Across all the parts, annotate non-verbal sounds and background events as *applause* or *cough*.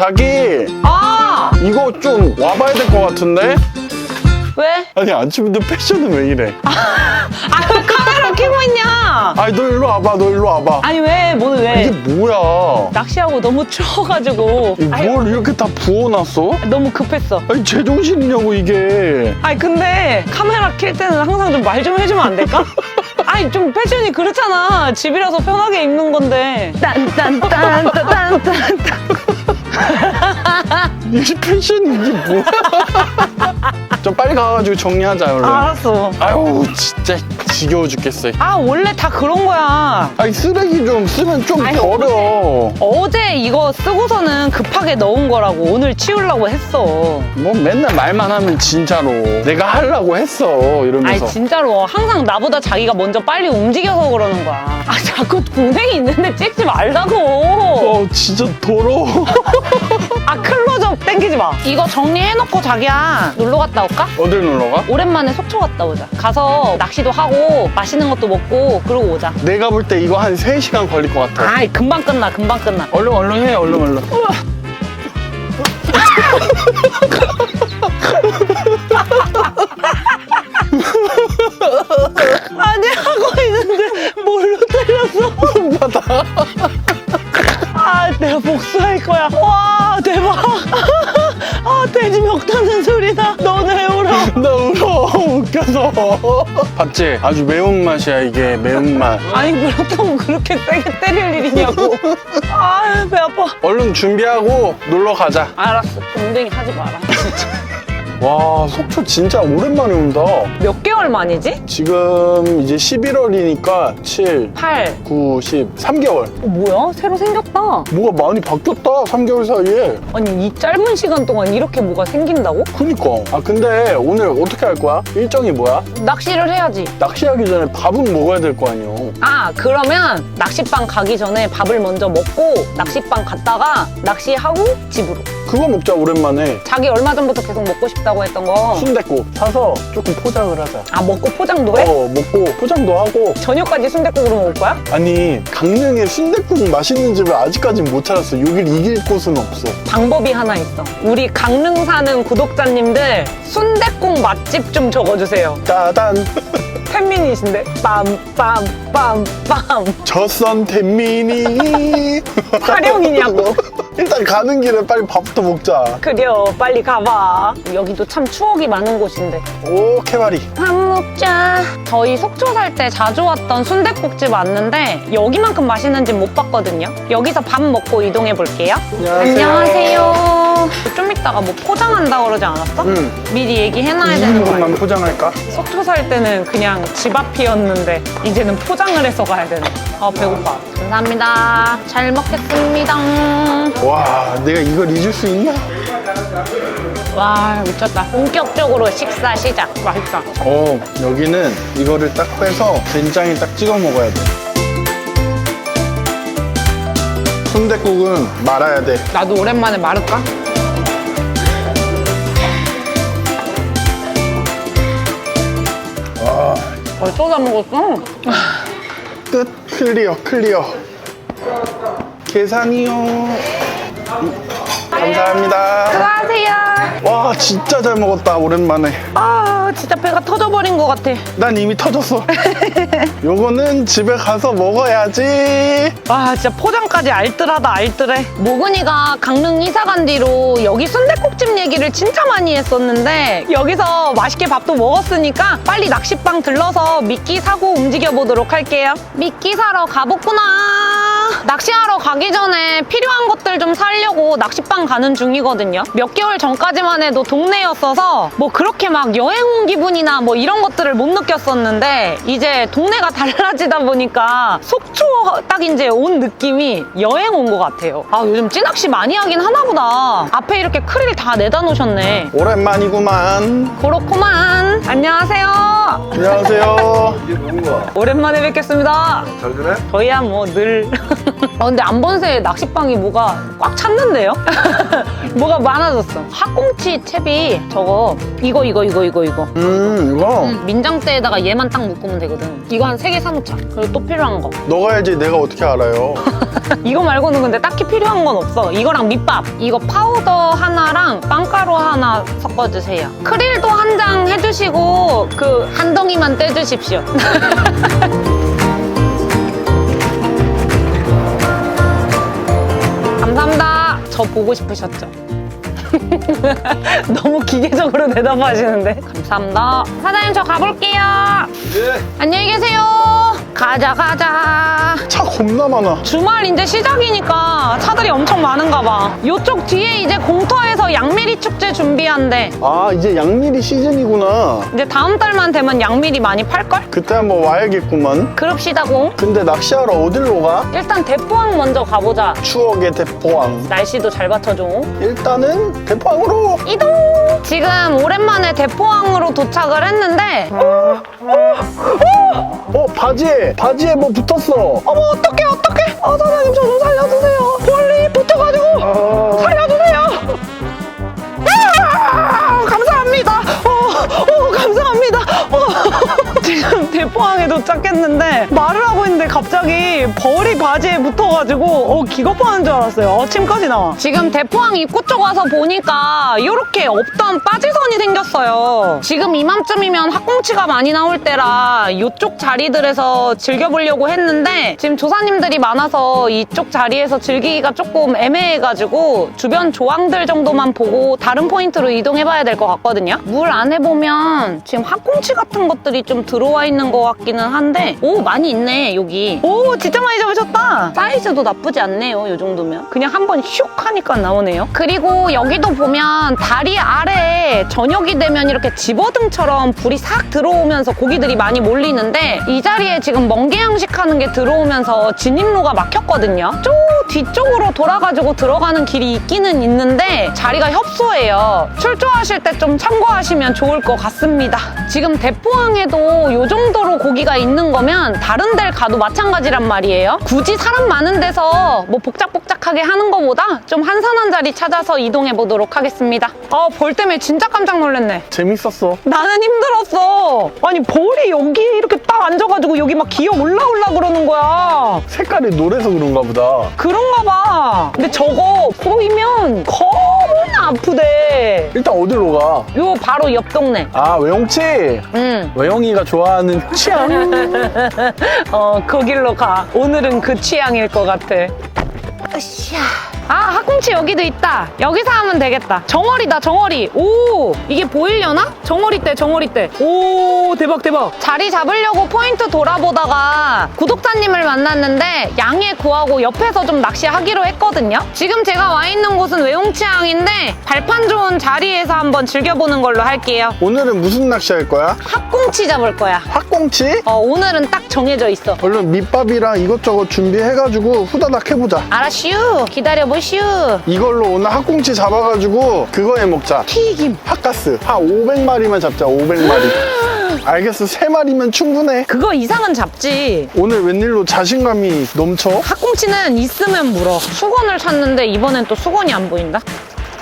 자기 아! 이거 좀 와봐야 될 것 같은데? 왜? 아니 아침부터 패션은 왜 이래? 아, 왜 카메라 켜고 있냐? 아니 너 일로 와봐 너 일로 와봐 아니, 왜? 뭐는 왜? 이게 뭐야 낚시하고 너무 추워가지고. 이뭘 이렇게 다 부어놨어? 아니, 너무 급했어. 아니 제정신이냐고 이게 아니, 근데 카메라 킬 때는 항상 좀 말 좀 해주면 안 될까? 아니, 좀 패션이 그렇잖아. 집이라서 편하게 입는 건데. 딴딴딴딴딴딴. 이 패션이 이게 뭐야 좀 빨리 가가지고 정리하자 얼른 알았어. 아유 진짜 지겨워 죽겠어 아, 원래 다 그런 거야. 아니 쓰레기 좀 쓰면 좀 아니, 버려 어제 이거 쓰고서는 급하게 넣은 거라고 오늘 치우려고 했어. 뭐 맨날 말만 하면 진짜로 내가 하려고 했어 아니 이러면서 진짜로 항상 나보다 자기가 먼저 빨리 움직여서 그러는 거야. 아 자꾸 동생이 있는데 찍지 말라고. 어 진짜 더러워 *laughs* 아 클로즈업 땡기지 마. 이거 정리해놓고 자기야 놀러 갔다 올까? 어딜 놀러 가? 오랜만에 속초 갔다 오자. 가서 낚시도 하고 맛있는 것도 먹고 그러고 오자. 내가 볼 때 이거 한 3시간 걸릴 것 같아 아이 금방 끝나 금방 끝나. 얼른 얼른 해 얼른 얼른 *laughs* 아니 하고 있는데 뭘로 때렸어? 아 내가 복수할 거야. 와 대박. 아 돼지 멱 타는 소리다. 왜 울어? *laughs* 나 울어 *laughs* 웃겨서 봤지? 아주 매운맛이야 이게 매운맛 아니 그렇다고 그렇게 세게 때릴 일이냐고. 아배 아파. 얼른 준비하고 놀러 가자 알았어. 동댕이 하지 마라. 진짜. *laughs* 와 속초 진짜 오랜만에 온다 몇 개월 만이지? 지금 이제 11월이니까 7, 8. 9, 10, 3개월 어, 뭐야? 새로 생겼다. 뭐가 많이 바뀌었다 3개월 사이에 아니 이 짧은 시간 동안 이렇게 뭐가 생긴다고? 그니까 아 근데 오늘 어떻게 할 거야? 일정이 뭐야? 낚시를 해야지. 낚시하기 전에 밥은 먹어야 될 거 아니에요 아 그러면 낚시방 가기 전에 밥을 먼저 먹고 낚시방 갔다가 낚시하고 집으로. 그거 먹자 오랜만에 자기 얼마 전부터 계속 먹고 싶다고 했던 거. 순댓국 사서 조금 포장을 하자 아 먹고 포장도 해? 어 먹고 포장도 하고 저녁까지 순댓국으로 먹을 거야? 아니 강릉에 순댓국 맛있는 집을 아직까지 못 찾았어 여길 이길 곳은 없어 방법이 하나 있어. 우리 강릉 사는 구독자님들 순댓국 맛집 좀 적어주세요. 따단 팬민이신데 빰빰빰빰 저선 텐미니 타령이냐고. *laughs* 일단 가는 길에 빨리 밥부터 먹자 그려 빨리 가봐. 여기도 참 추억이 많은 곳인데. 오 캐바리 밥 먹자. 저희 속초 살 때 자주 왔던 순댓국집 왔는데 여기만큼 맛있는 집못 봤거든요. 여기서 밥 먹고 이동해 볼게요. 안녕하세요. 좀 이따가 뭐 포장한다 그러지 않았어? 응 미리 얘기해놔야 이 되는 거 것만 아니야? 포장할까? 속초 살 때는 그냥 집 앞이었는데 이제는 포장을 해서 가야 되네. 아 배고파. 감사합니다. 잘 먹겠습니다. 와 내가 이걸 잊을 수 있나? 와 미쳤다. 본격적으로 식사 시작. 맛있다. 어 여기는 이거를 딱 빼서 된장에 딱 찍어 먹어야 돼 순댓국은 말아야 돼 나도 오랜만에 마를까? 벌써 다 먹었어? 끝 클리어 클리어 계산이요 음, 감사합니다 수고하세요. 와 진짜 잘 먹었다 오랜만에 아 진짜 배가 터져버린 것 같아. 난 이미 터졌어 *laughs* *laughs* 요거는 집에 가서 먹어야지 와 진짜 포장까지 알뜰하다 알뜰해. 모근이가 강릉 이사 간 뒤로 여기 순댓국집 얘기를 진짜 많이 했었는데 여기서 맛있게 밥도 먹었으니까 빨리 낚시방 들러서 미끼 사고 움직여 보도록 할게요. 미끼 사러 가보구나. 낚시하러 가기 전에 필요한 것들 좀 사려고 낚시방 가는 중이거든요. 몇 개월 전까지만 해도 동네였어서 뭐 그렇게 막 여행 온 기분이나 뭐 이런 것들을 못 느꼈었는데 이제 동네가 *laughs* 달라지다 보니까 속초 딱 이제 온 느낌이 여행 온 것 같아요. 아 요즘 찌낚시 많이 하긴 하나 보다. 앞에 이렇게 크릴 다 내다 놓으셨네. 오랜만이구만 그렇구만. 안녕하세요. 안녕하세요 *laughs* 오랜만에 뵙겠습니다. 잘 지내? 저희야 뭐 늘 *laughs* 아, 근데 안본 새에 낚싯방이 뭐가 꽉 찼는데요? *laughs* 뭐가 많아졌어. 학꽁치 채비 저거 이거 이거 이거 이거 이거. 음 이거 음, 민장대에다가 얘만 딱 묶으면 되거든. 이거 한 세 개 사놓자. 그리고 또 필요한 거. 너가 알지 내가 어떻게 알아요 *laughs* 이거 말고는 근데 딱히 필요한 건 없어. 이거랑 밑밥. 이거 파우더 하나랑 빵가루 하나 섞어주세요. 크릴도 한 장 해주시고 그 한 덩이만 떼주십시오. *laughs* 저 보고 싶으셨죠? *laughs* 너무 기계적으로 대답하시는데. 감사합니다. 사장님 저 가볼게요. 예. 안녕히 계세요. 가자 가자. 차 겁나 많아 주말 이제 시작이니까 차들이 엄청 많은가 봐. 요쪽 뒤에 이제 공터에서 양미리 축제 준비한대. 아 이제 양미리 시즌이구나 이제 다음 달만 되면 양미리 많이 팔걸? 그때 한번 와야겠구만 그럽시다고. 근데 낚시하러 어디로 가? 일단 대포항 먼저 가보자. 추억의 대포항 날씨도 잘 받쳐줘. 일단은 대포항으로 이동! 지금 오랜만에 대포항으로 도착을 했는데 어 바지에 바지에 뭐 붙었어. 어머 어떡해 어떡해? 아 사장님 저 좀 살려주세요 대포항에 도착했는데 말을 하고 있는데 갑자기 벌이 바지에 붙어가지고 어, 기겁하는 줄 알았어요. 아침까지 나와. 지금 대포항 입구 쪽 와서 보니까 이렇게 없던 빠지선이 생겼어요. 지금 이맘쯤이면 학꽁치가 많이 나올 때라 이쪽 자리들에서 즐겨보려고 했는데 지금 조사님들이 많아서 이쪽 자리에서 즐기기가 조금 애매해가지고 주변 조항들 정도만 보고 다른 포인트로 이동해봐야 될 것 같거든요. 물 안에 보면 지금 학꽁치 같은 것들이 좀 들어와 있는 것 같기는 한데 오 많이 있네 여기. 오 진짜 많이 잡으셨다. 사이즈도 나쁘지 않네요 이 정도면. 그냥 한 번 슉 하니까 나오네요. 그리고 여기도 보면 다리 아래에 저녁이 되면 이렇게 집어등처럼 불이 싹 들어오면서 고기들이 많이 몰리는데 이 자리에 지금 멍게 양식 하는 게 들어오면서 진입로가 막혔거든요. 저 뒤쪽으로 돌아가지고 들어가는 길이 있기는 있는데 자리가 협소해요. 출조하실 때 좀 참고하시면 좋을 것 같습니다. 지금 대포항에도 이 정도로 고기가 있는 거면 다른 데를 가도 마찬가지란 말이에요. 굳이 사람 많은 데서 뭐 복작복작하게 하는 것보다 좀 한산한 자리 찾아서 이동해 보도록 하겠습니다. 아 벌 때문에 진짜 깜짝 놀랐네. 재밌었어. 나는 힘들었어. 아니 벌이 여기 이렇게 딱 앉아가지고 여기 막 기어 올라올라 그러는 거야. 색깔이 노래서 그런가 보다. 그런가 봐. 근데 저거 보이면 겁나 아프대 일단 어디로 가? 요 바로 옆 동네 아 외용치 응. 외용이가 좋아하는 취향 *laughs* 어, 그 길로 가. 오늘은 그 취향일 것 같아. 으쌰. 아, 학꽁치 여기도 있다. 여기서 하면 되겠다. 정어리다, 정어리. 오, 이게 보이려나? 정어리 때, 정어리 때. 오, 대박, 대박. 자리 잡으려고 포인트 돌아보다가 구독자님을 만났는데 양해 구하고 옆에서 좀 낚시하기로 했거든요. 지금 제가 와 있는 곳은 외용치항인데 발판 좋은 자리에서 한번 즐겨보는 걸로 할게요. 오늘은 무슨 낚시 할 거야? 학꽁치 잡을 거야. 학꽁치? 어, 오늘은 딱 정해져 있어. 얼른 밑밥이랑 이것저것 준비해가지고 후다닥 해보자 알았슈 기다려보 슈 이걸로 오늘 학꽁치 잡아가지고 그거 해 먹자. 튀김. 핫가스. 한 500마리만 잡자 500마리. *gasps* 알겠어 3마리면 충분해. 그거 이상은 잡지. 오늘 웬일로 자신감이 넘쳐? 학꽁치는 있으면 물어. 수건을 찾는데 이번엔 또 수건이 안 보인다.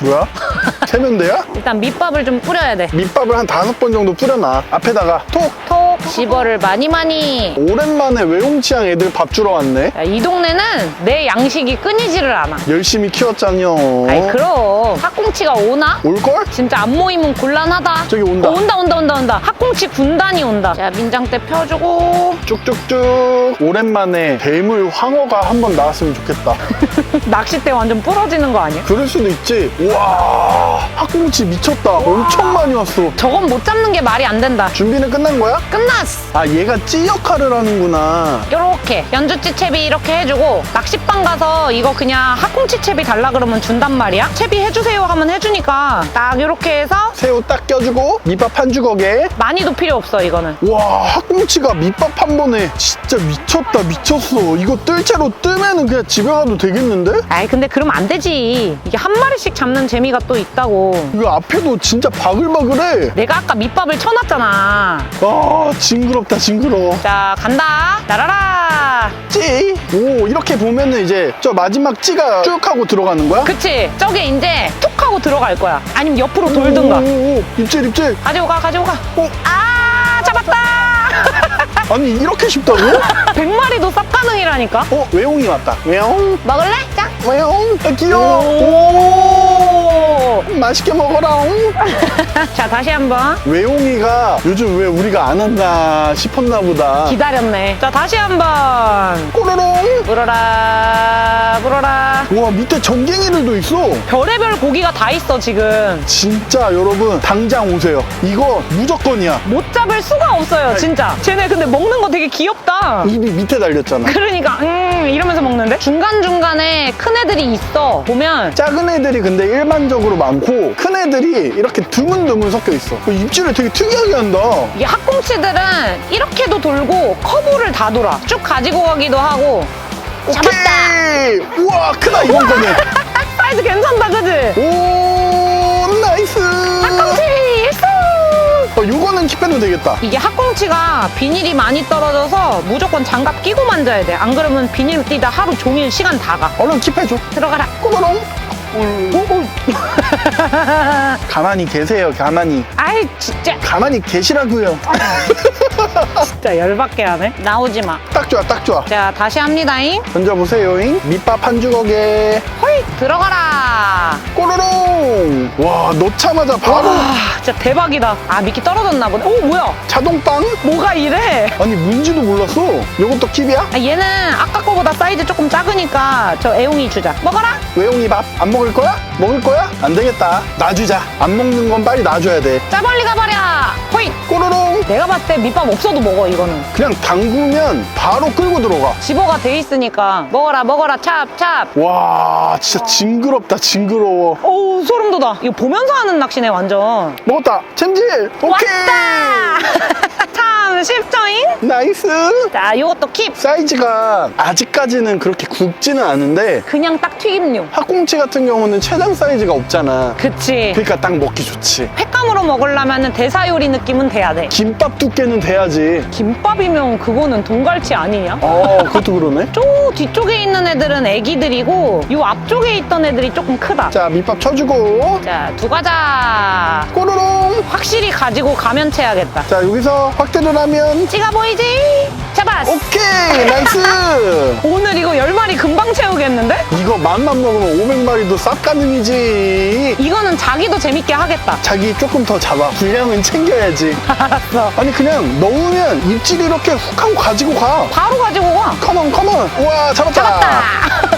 뭐야? *laughs* 세면대야? 일단 밑밥을 좀 뿌려야 돼. 밑밥을 한 다섯 번 정도 뿌려놔. 앞에다가 톡! 톡 집어를 많이 많이. 오랜만에 외용치양 애들 밥 주러 왔네? 야, 이 동네는 내 양식이 끊이지를 않아. 열심히 키웠잖여. 아이 그럼. 학꽁치가 오나? 올걸? 진짜 안 모이면 곤란하다. 저기 온다. 어, 온다 온다 온다 온다. 학꽁치 군단이 온다. 자 민장대 펴주고. 쭉쭉쭉. 오랜만에 대물 황어가 한번 나왔으면 좋겠다 *laughs* *laughs* 낚싯대 완전 부러지는 거 아니야? 그럴 수도 있지. 우와 학꽁치 미쳤다. 엄청 많이 왔어. 저건 못 잡는 게 말이 안 된다. 준비는 끝난 거야? 끝났어. 아 얘가 찌 역할을 하는구나. 요렇게 연주찌 채비 이렇게 해주고 낚싯방 가서 이거 그냥 학꽁치 채비 달라 그러면 준단 말이야? 채비 해주세요 하면 해주니까 딱 요렇게 해서 새우 딱 껴주고 밑밥 한 주걱에. 많이도 필요 없어 이거는. 와 학꽁치가 밑밥 한 번에 진짜 미쳤다 미쳤어. 이거 뜰채로 뜨면은 그냥 집에 가도 되겠는데? 잡히는데? 아이 근데 그러면 안 되지 이게 한 마리씩 잡는 재미가 또 있다고 이거 앞에도 진짜 바글바글해. 내가 아까 밑밥을 쳐놨잖아 아, 징그럽다, 징그러워. 자 간다 따라라 찌. 오, 이렇게 보면은 이제 저 마지막 찌가 쭉 하고 들어가는 거야? 그치 저게 이제 툭 하고 들어갈 거야 아니면 옆으로 돌든가 오, 오, 오. 입질, 입질. 가지고 가 가지고 가 어? 아 잡았다 아니, 이렇게 쉽다고? *laughs* 100마리도 쌉 가능이라니까 어, 외용이 왔다. 외용, 먹을래? 자 외용. 아, 귀여워. 오. 오, 맛있게 먹어라. *laughs* 자 다시 한번 외용이가 요즘 왜 우리가 안 한다 싶었나 보다. 기다렸네 자 다시 한번 꼬로롱. 물어라 물어라 와, 밑에 전갱이들도 있어. 별의별 고기가 다 있어 지금 진짜 여러분, 당장 오세요. 이거 무조건이야. 못 잡을 수가 없어요 진짜 쟤네 근데 먹는 거 되게 귀엽다 입이 밑에 달렸잖아. 그러니까 음 이러면서 먹는데 중간중간에 큰 애들이 있어 보면 작은 애들이 근데 일반적으로 많고 큰 애들이 이렇게 드문드문 섞여 있어. 그 입질을 되게 특이하게 한다. 이게 학꽁치들은 이렇게도 돌고 커브를 다 돌아 쭉 가지고 가기도 하고 잡았다 오케이! 우와 크다 이번 거는. *laughs* 사이즈 괜찮다 그지? 오 나이스. 킵해도 되겠다. 이게 학꽁치가 비닐이 많이 떨어져서 무조건 장갑 끼고 만져야 돼 안 그러면 비닐 뛰다 하루 종일 시간 다 가 얼른 킵해줘. 들어가라 꼬바롱. *laughs* 가만히 계세요. 가만히. 아이 진짜 가만히 계시라고요. *laughs* 진짜 열받게 하네 나오지 마자 딱 좋아, 딱 좋아. 다시 합니다잉 던져보세요잉. 밑밥 한 주걱에 호이 들어가라 꼬로롱. 와 넣자마자 바로 와 진짜 대박이다 아 미끼 떨어졌나 보네 오 뭐야 자동빵. 뭐가 이래 아니 뭔지도 몰랐어. 요것도 킵이야? 아, 얘는 아까 거보다 사이즈 조금 작으니까 저 애용이 주자 먹어라 외용이 밥 안 먹을 거야? 먹을 거야? 안 되겠다. 놔주자. 안 먹는 건 빨리 놔줘야 돼. 자 멀리 가버려 호이 꼬로롱. 내가 봤을 때 밑밥 없어도 먹어 이거는 그냥 담그면 바로 끌고 들어가. 집어가 돼 있으니까 먹어라 먹어라 찹찹 와, 진짜 징그럽다, 징그러워. 어우 소름 돋아 이거 보면서 하는 낚시네 완전 먹었다. 챔질. 오케이. 왔다 *laughs* 참 쉽죠잉 나이스. 자 요것도 킵 사이즈가 아직까지는 그렇게 굵지는 않은데 그냥 딱 튀김용 학꽁치 같은 경우는 최장 사이즈가 없잖아. 그치 그러니까 딱 먹기 좋지. 횟감으로 먹으려면 대사 요리 느낌은 돼야 돼 김밥 두께는 돼야지. 김밥이면 그거는 돈갈치 아니냐? 어, 그것도 그러네. 저 뒤쪽에 있는 애들은 애기들이고 요 앞쪽에 있던 애들이 조금 크다 자, 밑밥 쳐주고. 자 두 과자 꼬로롱. 확실히 가지고 가면 채야겠다 자, 여기서 확대를 하면 찌가 보이지? 잡았어 오케이 나이스 *laughs* 오늘 이거 10마리 금방 채우겠는데? 이거 맘만 먹으면 500마리도 쌉 가능이지 이거는 자기도 재밌게 하겠다. 자기 조금 더 잡아. 분량은 챙겨야지. *laughs* 알았어. 아니 그냥 넣으면 입질 이렇게 훅 하고 가지고 가. 바로 가지고 가 컴온 컴온 우와 잡았다. 잡았다 *laughs*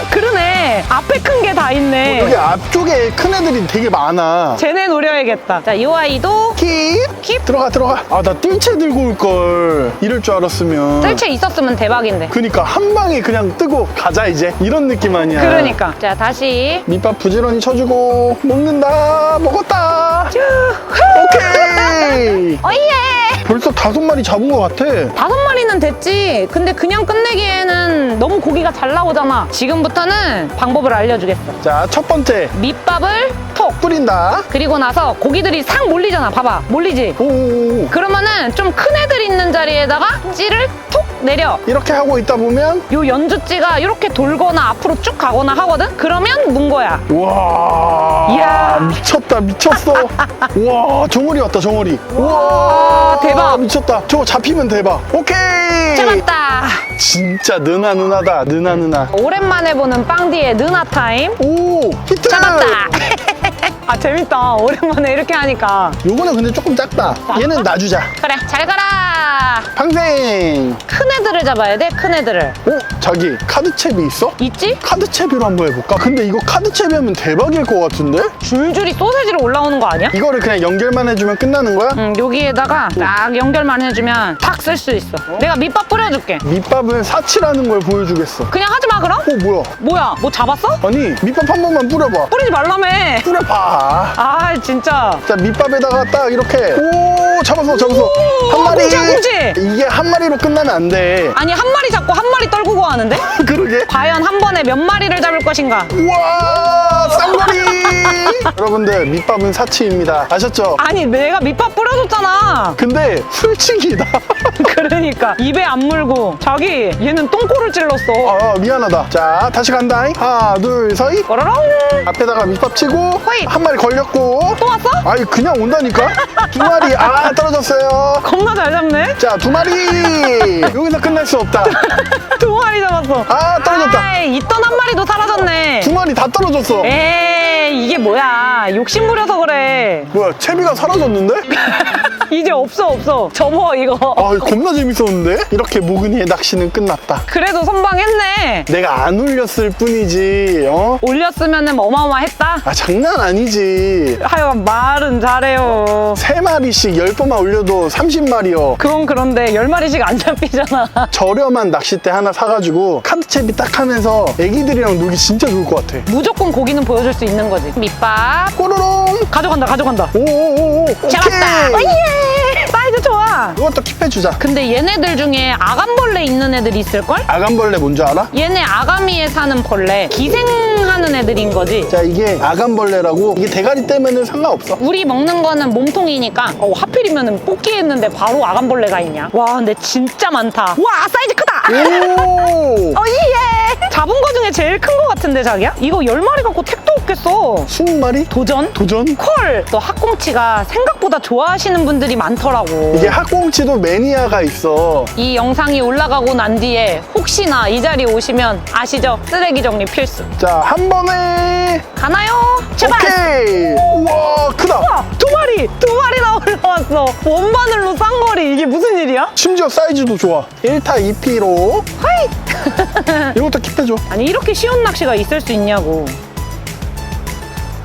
앞에 큰 게 다 있네. 여기 앞쪽에 큰 애들이 되게 많아. 쟤네 노려야겠다. 자 이 아이도 킵 킵 들어가 들어가. 아 나 뜰채 들고 올 걸. 이럴 줄 알았으면. 뜰채 있었으면 대박인데. 그니까 한 방에 그냥 뜨고 가자 이제. 이런 느낌 아니야. 그러니까. 자 다시. 밑밥 부지런히 쳐주고 먹는다. 먹었다. 쭉 오케이. *laughs* 어이예 벌써 다섯 마리 잡은 것 같아. 다섯 마리는 됐지. 근데 그냥 끝내기에는 너무 고기가 잘 나오잖아. 지금부터는 방법을 알려주겠어. 자 첫 번째. 밑밥을 톡. 뿌린다. 그리고 나서 고기들이 싹 몰리잖아. 봐봐. 몰리지? 오. 그러면은 좀 큰 애들 있는 자리에다가 찌를 톡 내려. 이렇게 하고 있다 보면 요 연주찌가 이렇게 돌거나 앞으로 쭉 가거나 하거든? 그러면 문 거야. 와. 이야. 미쳤다 미쳤어. *laughs* 와 정어리 왔다 정어리 와, 와 대박. 미쳤다. 저거 잡히면 대박. 오케이. 잡았다. 진짜 느나 느나다 느나 느나. 오랜만에 보는 빵디 의 느나 타임. 오 히트! 잡았다 *laughs* 아 재밌다. 오랜만에 이렇게 하니까. 요거는 근데 조금 작다. 얘는 놔주자. 그래 잘 가라. 팡생. 큰 애들을 잡아야 돼큰 애들을. 오 자기 카드 채비 있어? 있지? 카드 채비로 한번 해볼까? 근데 이거 카드 채비 하면 대박일 것 같은데? 줄줄이 소세지로 올라오는 거 아니야? 이거를 그냥 연결만 해주면 끝나는 거야? 응 여기에다가 딱 연결만 해주면 탁 쓸 수 있어. 내가 밑밥 뿌려줄게. 밑밥은 사치라는 걸 보여주겠어. 그냥 하지 마 그럼? 어 뭐야? 뭐야? 뭐 잡았어? 아니 밑밥 한 번만 뿌려봐. 뿌리지 말라며. 뿌려봐 자, 아 진짜. 자 밑밥에다가 딱 이렇게. 오 잡았어 잡았어 오, 한 마리. 꽁치야, 꽁치. 이게 한 마리로 끝나면 안돼. 아니 한 마리 잡고 한 마리 떨구고 하는데? *laughs* 그러게. 과연 한 번에 몇 마리를 잡을 것인가? 우와 쌍거리 *laughs* 여러분들 밑밥은 사치입니다. 아셨죠? 아니 내가 밑밥 뿌려줬잖아. 근데 술치기다. *laughs* 그러니까 입에 안 물고 자기 얘는 똥꼬를 찔렀어. 아 미안하다. 자 다시 간다. 하나 둘 서이. 꼬라롱 앞에다가 밑밥 치고 호잇. 한 마리 걸렸고. 또 왔어? 아이 그냥 온다니까? 두 마리. 아 떨어졌어요. 겁나 잘 잡네. 자 두 마리. 여기서 끝날 수 없다. *laughs* 두 마리 잡았어. 아 떨어졌다. 아이, 있던 한 마리도 사라졌네. 두 마리 다 떨어졌어. 에이 이게 뭐야 욕심 부려서 그래 뭐야 채비가 사라졌는데? *laughs* 이제 없어 없어. 접어 이거. 아 겁나 재밌었는데? 이렇게 모근이의 낚시는 끝났다. 그래도 선방했네. 내가 안 올렸을 뿐이지 어? 올렸으면 어마어마했다? 아 장난 아니지. 하여간 말은 잘해요. 세 마리씩 열 번만 올려도 30마리요. 그건 그런데 열 마리씩 안 잡히잖아. *laughs* 저렴한 낚싯대 하나 사가지고 카드채비 딱 하면서 애기들이랑 놀기 진짜 좋을 것 같아. 무조건 고기는 보여줄 수 있는 거지. 밑밥. 꼬로롱 가져간다 가져간다. 오오오오. 잡았다. 오케이. 오예. 사이즈 좋아. 이것도 킵해주자. 근데 얘네들 중에 아감벌레 있는 애들이 있을걸? 아감벌레 뭔지 알아? 얘네 아가미에 사는 벌레 기생하는 애들인 거지. 자 이게 아감벌레라고 이게 대가리 떼면은 상관없어. 우리 먹는 거는 몸통이니까 어, 하필이면 뽑기 했는데 바로 아감벌레가 있냐? 와 근데 진짜 많다. 와 사이즈 크다. 오! *laughs* 어이예 잡은 거 중에 제일 큰 거 같은데 자기야? 이거 열 마리 갖고 택도 없겠어 20마리? 도전? 도전? 콜! 또 학꽁치가 생각보다 좋아하시는 분들이 많더라고 이게 학꽁치도 매니아가 있어 이 영상이 올라가고 난 뒤에 혹시나 이 자리에 오시면 아시죠? 쓰레기 정리 필수 자 한 번에 가나요? 제발! 오케이 우와 크다 우와, 두 마리! 두 마리나 올라왔어 원바늘로 쌍거리 이게 무슨 일이야? 심지어 사이즈도 좋아 1타 2피로 하이! *laughs* 이것도 킵해줘 아니 이렇게 쉬운 낚시가 있을 수 있냐고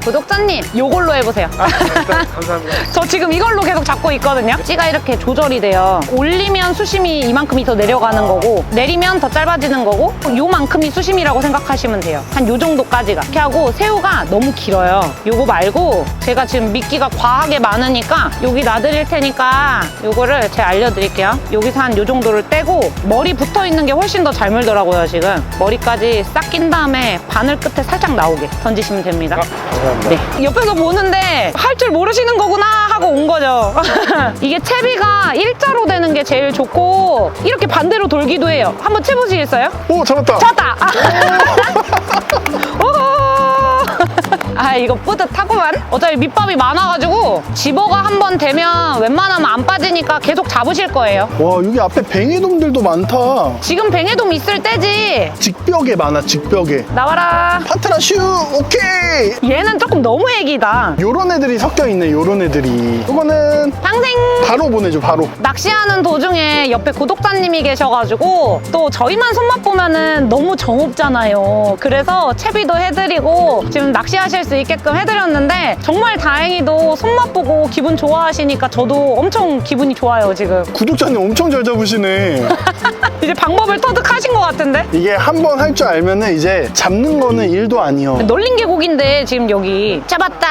구독자님 요걸로 해보세요. *laughs* 감사합니다. 저 지금 이걸로 계속 잡고 있거든요. 찌가 이렇게 조절이 돼요. 올리면 수심이 이만큼이 더 내려가는 거고 내리면 더 짧아지는 거고 요만큼이 수심이라고 생각하시면 돼요. 한 요 정도까지가. 이렇게 하고 새우가 너무 길어요. 요거 말고 제가 지금 미끼가 과하게 많으니까 여기 놔드릴 테니까 요거를 제가 알려드릴게요. 여기서 한 요 정도를 떼고 머리 붙어있는 게 훨씬 더 잘 물더라고요 지금. 머리까지 싹 낀 다음에 바늘 끝에 살짝 나오게 던지시면 됩니다. 감사합니다 네. 옆에서 보는데 할 줄 모르시는 거구나 하고 온 거죠. *laughs* 이게 채비가 일자로 되는 게 제일 좋고 이렇게 반대로 돌기도 해요. 한번 채보시겠어요? 오 잡았다 잡았다! 오! *laughs* 아 이거 뿌듯하구만. 어차피 밑밥이 많아가지고 집어가 한 번 되면 웬만하면 안 빠지니까 계속 잡으실 거예요. 와 여기 앞에 뱅에돔들도 많다. 지금 뱅에돔 있을 때지. 직벽에 많아 직벽에. 나와라. 파트라 슈 오케이! 얘는 조금 너무 애기다. 요런 애들이 섞여 있네 요런 애들이. 이거는 방생! 바로 보내줘 바로. 낚시하는 도중에 옆에 구독자님이 계셔가지고 또 저희만 손맛 보면은 너무 정없잖아요. 그래서 채비도 해드리고 지금 낚시하실 수 있게끔 해드렸는데 정말 다행히도 손맛 보고 기분 좋아하시니까 저도 엄청 기분이 좋아요 지금. *laughs* 구독자님 엄청 잘 잡으시네 이제 방법을 터득하신 것 같은데? 이게 한 번 할 줄 알면은 이제 잡는 거는 일도 아니요 널린 계곡인데 지금 여기 잡았다.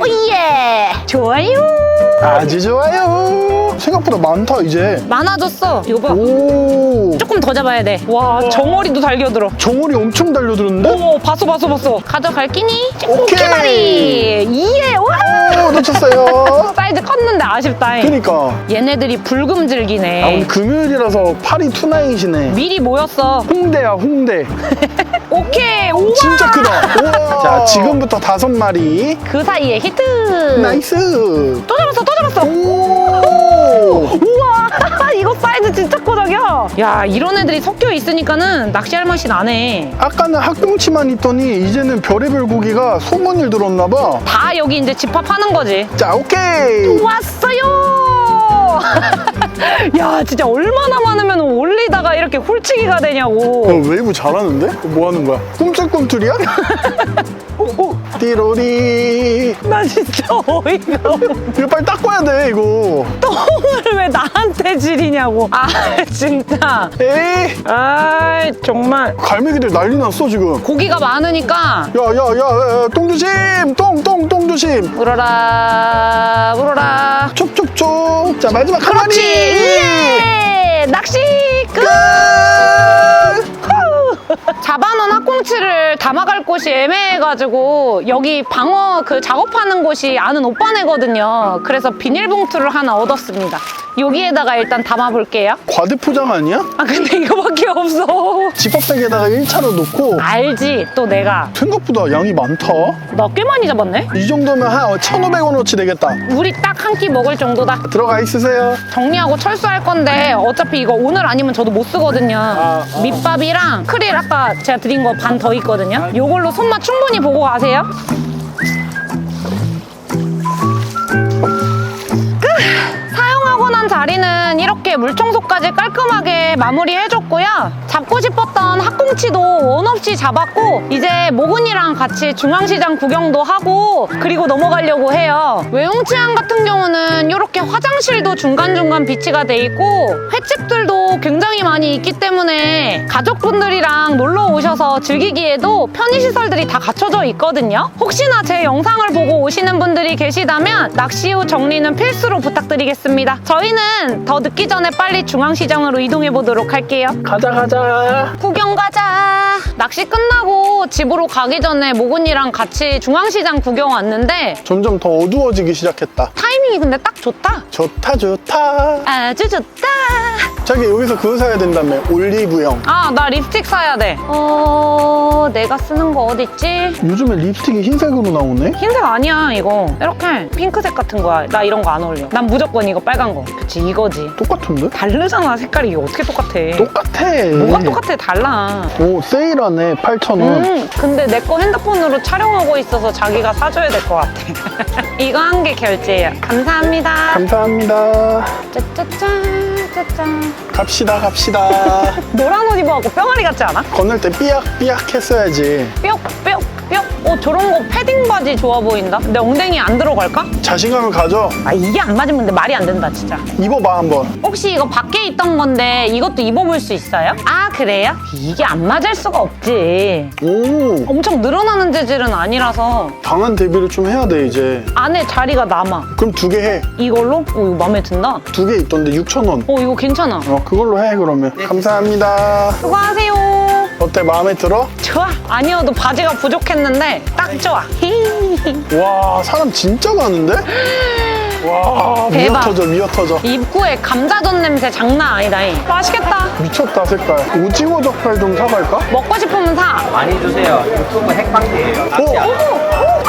오예. 좋아요. 아주 좋아요 생각보다 많다 이제. 많아졌어. 이거 봐. 오. 조금 더 잡아야 돼. 와 정어리도 달겨들어. 정어리 엄청 달려들었는데? 오 봤어 봤어 봤어. 가져갈 끼니? 오케이. 오케이 이에 와. 오 놓쳤어요. *laughs* 사이즈 컸는데 아쉽다 그니까. 얘네들이 아 불금질기네. 오늘 금요일이라서 팔이 투나잇이네. 미리 모였어. 홍대야 홍대. *laughs* 오케이 우와. 진짜 크다. 우와. 자 지금부터 다섯 마리. 그 사이에 히트. 나이스. 또 잡았어 또 잡았어. 오 우와 *laughs* 이거 사이즈 진짜 커적이야 야 이런 애들이 섞여 있으니까는 낚시할 맛이 나네 아까는 학꽁치만 있더니 이제는 별의별 고기가 소문을 들었나 봐. 다 여기 이제 집합하는 거지 자, 오케이. 왔어요 *laughs* 야 진짜 얼마나 많으면 올리다가 이렇게 훌치기가 되냐고 어, 웨이브 잘하는데? 뭐 하는 거야? 꿈틀꿈틀이야? 오, *laughs* 오. 띠로리. 나 진짜 어이가 없네. 이거 빨리 닦아야 돼 이거 똥을 왜 나한테 지리냐고. 아, 진짜. 에이 아이, 정말. 갈매기들 난리 났어 지금 고기가 많으니까 야야야 똥 조심 똥 똥 똥 조심 물어라, 물어라. 촉촉촉 자 마지막 한 그렇지! 마리 예! 낚시 끝! 후! 학꽁치를 담아갈 곳이 애매해가지고 여기 방어 그 작업하는 곳이 아는 오빠네거든요. 그래서 비닐봉투를 하나 얻었습니다. 여기에다가 일단 담아볼게요. 과대포장 아니야? 아 근데 이거밖에 없어. 지퍼백에다가 1차로 놓고 알지? 또 내가 생각보다 양이 많다 나 꽤 많이 잡았네? 이 정도면 한 1,500원어치 되겠다 우리 딱 한 끼 먹을 정도다. 들어가 있으세요 정리하고 철수할 건데 어차피 이거 오늘 아니면 저도 못 쓰거든요. 아. 밑밥이랑 크릴 아까 제가 드린 거 반더 있거든요. 요걸로 손맛 충분히 보고 가세요. 끝! 사용하고 난 자리는 물청소까지 깔끔하게 마무리해줬고요. 잡고 싶었던 학꽁치도 원 없이 잡았고 이제 모근이랑 같이 중앙시장 구경도 하고 그리고 넘어가려고 해요. 외웅치안 같은 경우는 이렇게 화장실도 중간중간 비치가 돼 있고 횟집들도 굉장히 많이 있기 때문에 가족분들이랑 놀러 오셔서 즐기기에도 편의시설들이 다 갖춰져 있거든요. 혹시나 제 영상을 보고 오시는 분들이 계시다면 낚시 후 정리는 필수로 부탁드리겠습니다. 저희는 더 늦기 전에 빨리 중앙시장으로 이동해 보도록 할게요. 가자 가자 구경 가자. 낚시 끝나고 집으로 가기 전에 모근이랑 같이 중앙시장 구경 왔는데 점점 더 어두워지기 시작했다 타이밍이 근데 딱 좋다. 좋다 좋다 아주 좋다. 자기 여기서 그거 사야 된다며 올리브영 아, 나 립스틱 사야 돼. 어, 내가 쓰는 거 어딨지? 요즘에 립스틱이 흰색으로 나오네 흰색 아니야, 이거. 이렇게 핑크색 같은 거야. 나 이런 거 안 어울려. 난 무조건 이거 빨간 거. 그치, 이거지. 똑같은데? 다르잖아, 색깔이. 이게 어떻게 똑같아? 똑같아 뭐가 똑같아? 달라. 오 세일하네 8,000원 음, 근데 내 거 핸드폰으로 촬영하고 있어서 자기가 사줘야 될 것 같아. *laughs* 이거 한 개 결제해요. 감사합니다. 감사합니다 짜짜짠, 짜짠. 갑시다 갑시다 *laughs* 노란 옷 입어갖고 뿅아리 같지 않아? 건널 때 삐약삐약 했어야지 뿅, 뿅, 뿅. 어, 저런 거 패딩 바지 좋아 보인다. 내 엉덩이 안 들어갈까? 자신감을 가져 아, 이게 안 맞으면 근데 말이 안 된다, 진짜. 입어봐 한번 혹시 이거 밖에 있던 건데 이것도 입어볼 수 있어요? 아, 그래요? 이게 안 맞을 수가 없지. 오 엄청 늘어나는 재질은 아니라서 방한 대비를 좀 해야 돼 이제 안에 자리가 남아. 그럼 두 개 해. 이걸로? 어, 이거 마음에 든다. 두 개 있던데 6,000원. 어, 이거 괜찮아. 어, 그걸로 해, 그러면. 감사합니다. 수고하세요. 어때, 마음에 들어? 좋아. 아니어도 바지가 부족했는데 딱 좋아. 와, 사람 진짜 많은데? 와, 미어 대박. 터져, 미어 터져. 입구에 감자전 냄새 장난 아니다. 이. 맛있겠다. 미쳤다, 색깔. 오징어 젓갈 좀 사갈까? 먹고 싶으면 사. 많이 주세요. 유튜브 핵방기예요. 오! 아, 안녕하세요.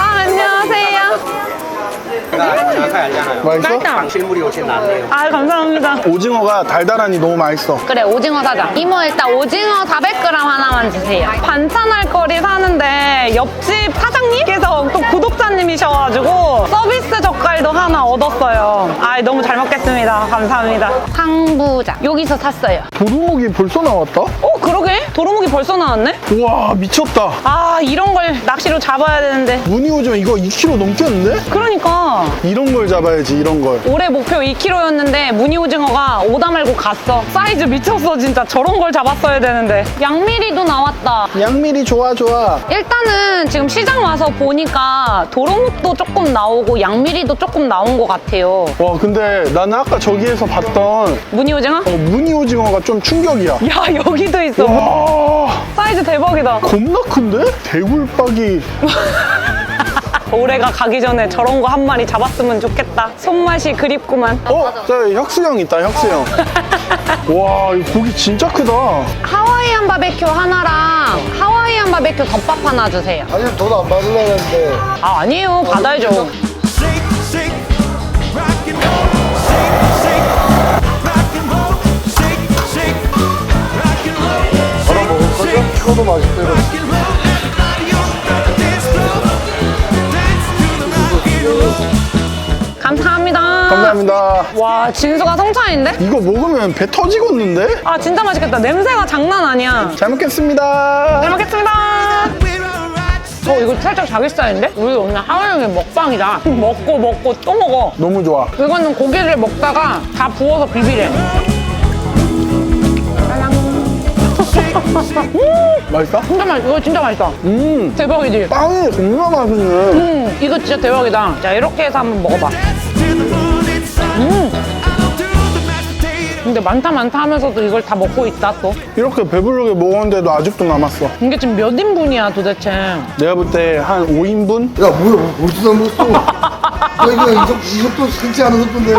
제가 정확하게 알잖아요. 맛있어? 맛있다. 방실물이 훨씬 낫네요. 아, 감사합니다. 오징어가 달달하니 너무 맛있어. 그래 오징어 사자 이모 일단 오징어 400g 하나만 주세요 반찬할 거리 사는데 옆집 사장님께서 또 구독자님이셔가지고 서비스 젓갈도 하나 얻었어요 아 너무 잘 먹겠습니다 감사합니다 상부자 여기서 샀어요 도루묵이 벌써 나왔다? 어 그러게 도루묵이 벌써 나왔네 우와, 미쳤다. 아 이런 걸 낚시로 잡아야 되는데 무늬 오징어 이거 2kg 넘겠는데? 그러니까 이런 걸 잡아야지, 이런 걸. 올해 목표 2kg였는데 무늬 오징어가 오다 말고 갔어 사이즈 미쳤어 진짜 저런 걸 잡았어야 되는데 양미리도 나왔다 양미리 좋아, 좋아. 일단은 지금 시장 와서 보니까 도루묵도 조금 나오고 양미리도 조금 나온 것 같아요. 와, 근데 나는 아까 저기에서 봤던 무늬 오징어? 어, 무늬 오징어가 좀 충격이야. 야 여기도 있어. 와, 사이즈 대박이다. 겁나 큰데? 대굴박이 *laughs* 올해가 가기 전에 저런 거 한 마리 잡았으면 좋겠다. 손맛이 그립구만. 어? 저 혁수형 있다 혁수형 *laughs* 와 이거 고기 진짜 크다 하와이안 바베큐 하나랑 하와이안 바베큐 덮밥 하나 주세요. 아니 돈안 받으려는데 아 아니에요 받아야죠. shake, shake, rock and roll, shake, shake, 키워도 맛있대요. 감사합니다. 감사합니다 와 진수가 성찬인데? 이거 먹으면 배 터지겠는데? 아 진짜 맛있겠다. 냄새가 장난 아니야. 잘 먹겠습니다 잘 먹겠습니다. 어 이거 살짝 자기 스타일인데? 우리 오늘 하루 종일 먹방이다 먹고 먹고 또 먹어 너무 좋아. 이거는 고기를 먹다가 다 부어서 비비래 맛있어? 진짜 맛있어 이거 진짜 맛있어 음, 대박이지? 빵이 정말 맛있네. 음 이거 진짜 대박이다 자 이렇게 해서 한번 먹어봐 potato. 근데 많다 많다 하면서도 이걸 다 먹고 있다 또 이렇게 배부르게 먹었는데도 아직도 남았어. 이게 지금 몇 인분이야 도대체 내가 볼 때 한 5인분? 야 뭐야 벌써 먹었어 야 이거 이것, 이것도 흔치 않은 속도인데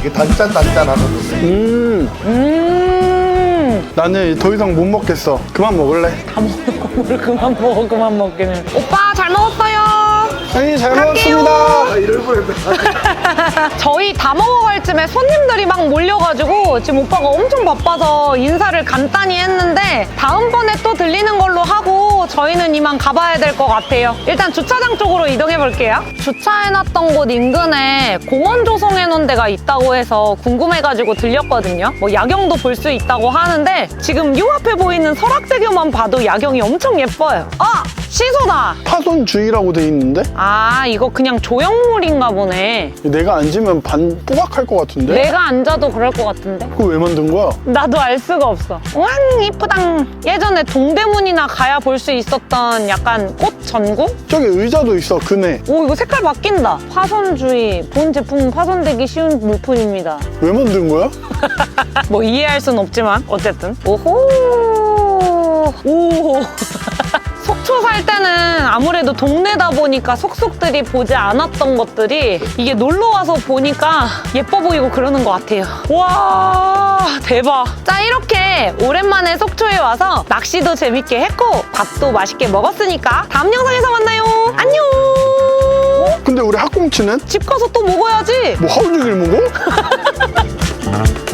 이게 단짠 단짠 하는 건데 음, 음 나는 더 이상 못 먹겠어. 그만 먹을래. 다 먹는 거를 그만 먹어 그만 먹기는 오빠 잘 먹었어요 아니, 잘 갈게요. 먹었습니다. 아 이럴 뻔했다 *laughs* 저희 다 먹어갈 쯤에 손님들이 막 몰려가지고 지금 오빠가 엄청 바빠서 인사를 간단히 했는데 다음번에 또 들리는 걸로 하고 저희는 이만 가봐야 될 것 같아요. 일단 주차장 쪽으로 이동해 볼게요. 주차해놨던 곳 인근에 공원 조성해놓은 데가 있다고 해서 궁금해가지고 들렸거든요. 뭐 야경도 볼 수 있다고 하는데 지금 요 앞에 보이는 설악대교만 봐도 야경이 엄청 예뻐요. 아! 시소다! 파손 주의라고 돼 있는데? 아 이거 그냥 조형물인가 보네. 내가 앉으면 반 뽀각할 것 같은데? 내가 앉아도 그럴 것 같은데? 그거 왜 만든 거야? 나도 알 수가 없어. 왕 이쁘당. 예전에 동대문이나 가야 볼 수 있었던 약간 꽃 전구? 저기 의자도 있어, 그네. 오 이거 색깔 바뀐다. 파손주의. 본 제품은 파손되기 쉬운 물품입니다. 왜 만든 거야? *laughs* 뭐 이해할 순 없지만 어쨌든. 오호. 오. 속초 살 때는 아무래도 동네다 보니까 속속들이 보지 않았던 것들이 이게 놀러 와서 보니까 예뻐 보이고 그러는 것 같아요. 와 대박. 자 이렇게 오랜만에 속초에 와서 낚시도 재밌게 했고 밥도 맛있게 먹었으니까 다음 영상에서 만나요. 안녕. 근데 우리 학꽁치는? 집 가서 또 먹어야지. 뭐 하루 종일 먹어? *laughs*